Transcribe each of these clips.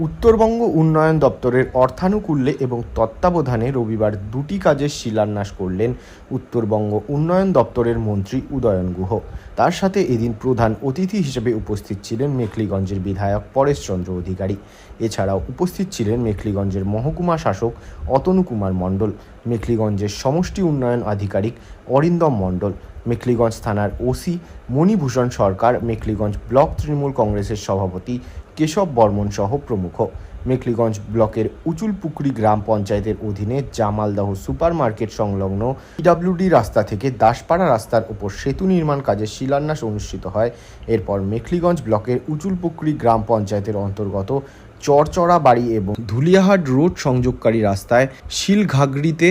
উত্তরবঙ্গ উন্নয়ন দপ্তরের অর্থানুকূল্যে এবং তত্ত্বাবধানে রবিবার দুটি কাজের শিলান্যাস করলেন উত্তরবঙ্গ উন্নয়ন দপ্তরের মন্ত্রী উদয়ন গুহ। তার সাথে এদিন প্রধান অতিথি হিসেবে উপস্থিত ছিলেন মেখলিগঞ্জের বিধায়ক পরেশচন্দ্র অধিকারী। এছাড়াও উপস্থিত ছিলেন মেখলিগঞ্জের মহকুমা শাসক অতনু কুমার মণ্ডল, মেখলিগঞ্জের সমষ্টি উন্নয়ন আধিকারিক অরিন্দম মণ্ডল মেখলিগঞ্জ থানার ওসি মণিভূষণ সরকার, মেখলিগঞ্জ ব্লক তৃণমূল কংগ্রেসের সভাপতি কেশব বর্মন সহ প্রমুখ। মেখলিগঞ্জ ব্লকের উচুলপুকুরি গ্রাম পঞ্চায়েতের অধীনে জামালদহ সুপার মার্কেট সংলগ্ন পিডাব্লিউডি রাস্তা থেকে দাসপাড়া রাস্তার ওপর সেতু নির্মাণ কাজের শিলান্যাস অনুষ্ঠিত হয়। এরপর মেখলিগঞ্জ ব্লকের উচুলপুকুরি গ্রাম পঞ্চায়েতের অন্তর্গত চরচড়া বাড়ি এবং ধুলিয়াহাট রোড সংযোগকারী রাস্তায় শিলঘাগড়িতে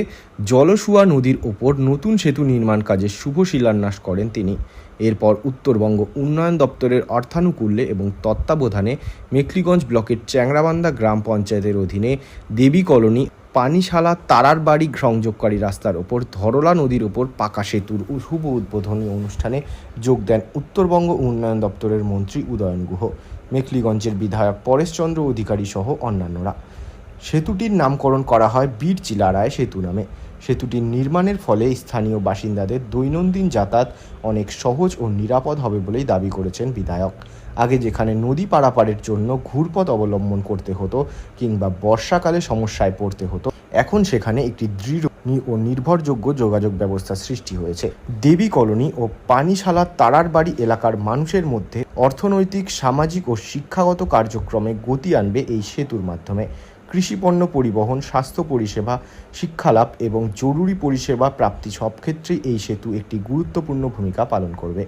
জলসুয়া নদীর ওপর নতুন সেতু নির্মাণ কাজের শুভ শিলান্যাস করেন তিনি। এরপর উত্তরবঙ্গ উন্নয়ন দপ্তরের অর্থানুকূল্যে এবং তত্ত্বাবধানে মেখলিগঞ্জ ব্লকের চ্যাংরাবান্ধা গ্রাম পঞ্চায়েতের অধীনে দেবী কলোনি, পানিশালা তারার বাড়ি সংযোগকারী রাস্তার ওপর ধরলা নদীর ওপর পাকা সেতুর শুভ উদ্বোধনী অনুষ্ঠানে যোগ দেন উত্তরবঙ্গ উন্নয়ন দপ্তরের মন্ত্রী উদয়ন গুহ। মেখলিগঞ্জের বিধায়ক পরেশচন্দ্র অধিকারী সহ অন্যান্যরা। সেতুটির নামকরণ করা হয় বীর চিলারায় সেতু নামে। সেতুটির নির্মাণের ফলে স্থানীয় বাসিন্দাদের দৈনন্দিন যাতায়াত অনেক সহজ ও নিরাপদ হবে বলেই দাবি করেছেন বিধায়ক। আগে যেখানে নদী পারাপারের জন্য ঘুরপথ অবলম্বন করতে হতো কিংবা বর্ষাকালে সমস্যায় পড়তে হতো, এখন সেখানে একটি দৃঢ় ও নির্ভরযোগ্য যোগাযোগ ব্যবস্থা সৃষ্টি হয়েছে। দেবী কলোনি ও পানিশালা তারার বাড়ি এলাকার মানুষের মধ্যে অর্থনৈতিক, সামাজিক ও শিক্ষাগত কার্যক্রমে গতি আনবে এই সেতুর মাধ্যমে। কৃষিপণ্য পরিবহন, স্বাস্থ্য পরিষেবা, শিক্ষালাভ এবং জরুরি পরিষেবা প্রাপ্তি সব ক্ষেত্রেই এই সেতু একটি গুরুত্বপূর্ণ ভূমিকা পালন করবে।